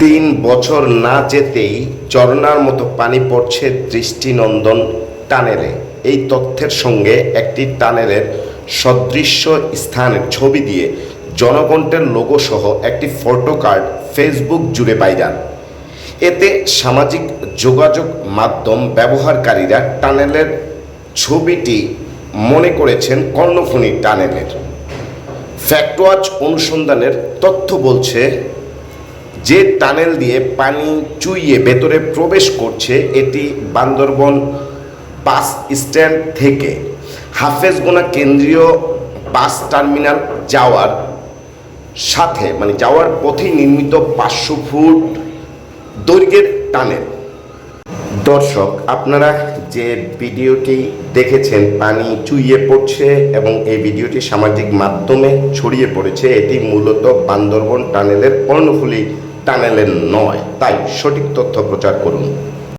তিন বছর না যেতেই ঝর্ণার মতো পানি পড়ছে দৃষ্টিনন্দন টানেলে। এই তথ্যের সঙ্গে একটি টানেলের সদৃশ্য স্থানের ছবি দিয়ে জনকণ্ঠের লোগো সহ একটি ফটো কার্ড ফেসবুক জুড়ে পাইরান এতে সামাজিক যোগাযোগ মাধ্যম ব্যবহারকারীরা টানেলের ছবিটি মনে করেছেন কর্ণফুলী টানেলের। ফ্যাক্টওয়াচ অনুসন্ধানের তথ্য বলছে যে টানেল দিয়ে পানি চুইয়ে ভেতরে প্রবেশ করছে এটি বান্দরবন বাস স্ট্যান্ড থেকে। হাফেজগোনা কেন্দ্রীয় বাস টার্মিনাল যাওয়ার সাথে মানে যাওয়ার পথেই নির্মিত পাঁচশো ফুট দৈর্ঘ্যের টানেল। দর্শক, আপনারা যে ভিডিওটি দেখেছেন, পানি চুইয়ে পড়ছে এবং এই ভিডিওটি সামাজিক মাধ্যমে ছড়িয়ে পড়েছে, এটি মূলত বান্দরবন টানেলের কর্ণফুলী টানেলের নয়। তাই সঠিক তথ্য প্রচার করুন।